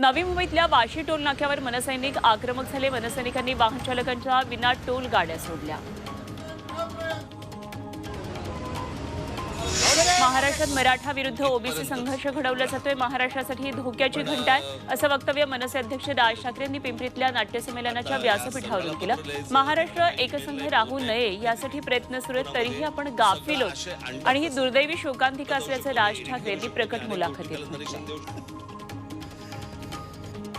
नवी मुंबईतल्या वाशी टोल नाक्यावर मनसैनिक आक्रमक झाले. मनसैनिकांनी वाहन चालकांच्या विना टोल गाड्या सोडल्या. महाराष्ट्रात मराठा विरुद्ध ओबीसी संघर्ष घडवला जातोय. महाराष्ट्रासाठी ही धोक्याची घंटा आहे असं वक्तव्य मनसे अध्यक्ष राज ठाकरे यांनी पिंपरीतल्या नाट्यसंमेलनाच्या व्यासपीठावरून केलं. महाराष्ट्र एकसंघ राहू नये यासाठी प्रयत्न सुरू आहेत तरीही आपण गाफिलो आणि ही दुर्दैवी शोकांतिका असल्याचं राज ठाकरे यांनी प्रकट मुलाखतीत म्हटलं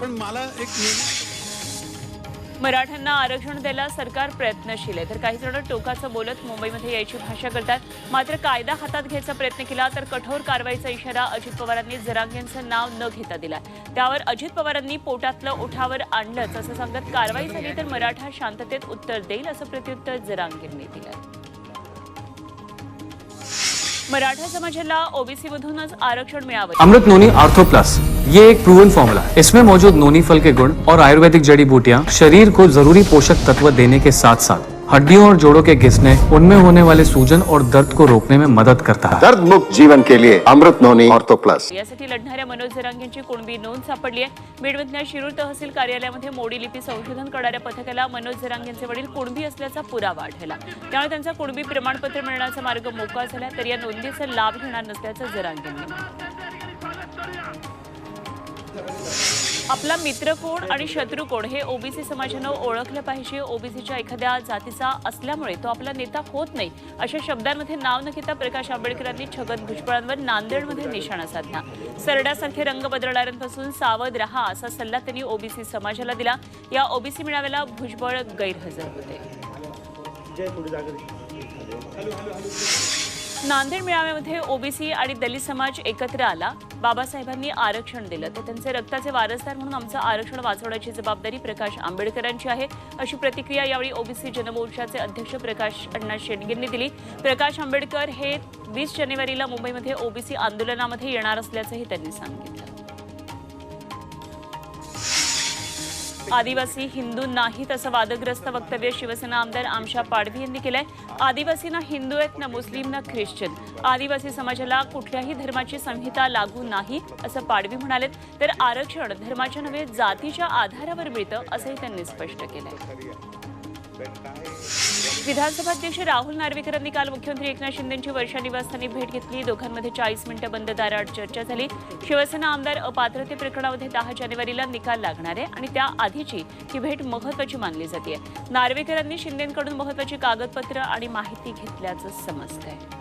पण मला एक मराठ्यांना आरक्षण द्यायला सरकार प्रयत्नशील आहे. तर काही जण टोकाचं बोलत मुंबईमध्ये यायची भाषा करतात. मात्र कायदा हातात घ्यायचा प्रयत्न केला तर कठोर कारवाईचा इशारा अजित पवारांनी जरांगेंचं नाव न घेता दिला. त्यावर अजित पवारांनी पोटातलं ओठावर आणलंच असं सांगत कारवाई झाली तर मराठा शांततेत उत्तर देईल असं प्रत्युत्तर जरांगेंनी दिलं मराठा समाजाला ओबीसी मधूनच आरक्षण मिळावं. अमृत नोनी आर्थो प्लस ये एक प्रूवन फॉर्मूला है. इसमें मौजूद नोनी फल के गुण और आयुर्वेदिक जड़ी बूटियाँ शरीर को जरूरी पोषक तत्व देने के साथ साथ हड्डियों और जोड़ों के घिसने उनमें होने वाले सूजन और दर्द को रोकने में मदद करता है। दर्द मुक्त जीवन के लिए अमृत नोनी ऑर्थो प्लस। यासाठी लढणाऱ्या मनोज जरांगेंची कुणबी नोंद सापडली आहे. बीडमधल्या शिरूर तहसील कार्यालयामध्ये मोडी लिपी संशोधन करणाऱ्या पथकाला मनोज जरांगेंचे वडील कुणबी असल्याचा पुरावा आढळला. त्यामुळे त्यांचा कुणबी प्रमाणपत्र मिळण्याचा मार्ग मोकळा झाला तर या नोंदीचा लाभ घेणार नसल्याचं जरांगेंनी म्हटलं. आपला मित्र कोण आणि शत्रू कोण हे ओबीसी समाजानं ओळखलं पाहिजे. ओबीसीच्या एखाद्या जातीचा असल्यामुळे तो आपला नेता होत नाही. अशा शब्दांमध्ये नाव न घेता प्रकाश आंबेडकरांनी छगन भुजबळांवर नांदेडमध्ये निशाणा साधला. सरड्यासारखे रंग बदलणाऱ्यांपासून सावध रहा असा सल्ला त्यांनी ओबीसी समाजाला दिला. या ओबीसी मेळाव्याला भुजबळ गैरहजर होते. नांदेड मेळाव्यामध्ये ओबीसी आणि दलित समाज एकत्र आला. बाबासाहेबांनी आरक्षण दिलं. तर त्यांचे रक्ताचे वारसदार म्हणून आमचं आरक्षण वाचवण्याची जबाबदारी प्रकाश आंबेडकरांची आहे. अशी प्रतिक्रिया यावेळी ओबीसी जनमोर्चाचे अध्यक्ष प्रकाश अण्णा शेटगेंनी दिली. प्रकाश आंबेडकर हे वीस जानेवारीला मुंबईमध्ये ओबीसी आंदोलनामध्ये येणार असल्याचंही त्यांनी सांगितलं. आदिवासी हिंदू नाहीत असं वादग्रस्त वक्तव्य शिवसेना आमदार आमशा पाडवी यांनी केलंय. आदिवासी ना हिंदू आहेत ना मुस्लिम ना ख्रिश्चन. आदिवासी समाजाला कुठल्याही धर्माची संहिता लागू नाही असं पाडवी म्हणालेत. तर आरक्षण धर्माच्या नव्हे जातीच्या आधारावर मिळतं असंही त्यांनी स्पष्ट केलंय. विधानसभा अध्यक्ष राहुल नार्वेकरांनी काल मुख्यमंत्री एकनाथ शिंदेची वर्षा निवासस्थानी भेट घेतली. दोघांमध्ये चाळीस मिनिटं बंद दाराआड चर्चा झाली. शिवसेना आमदार अपात्रते प्रकरणामध्ये दहा जानेवारीला निकाल लागणार आहे आणि त्याआधीची ही भेट महत्वाची मानली जाते. नार्वेकरांनी शिंदेकडून महत्वाची कागदपत्र आणि माहिती घेतल्याचं समजतंय.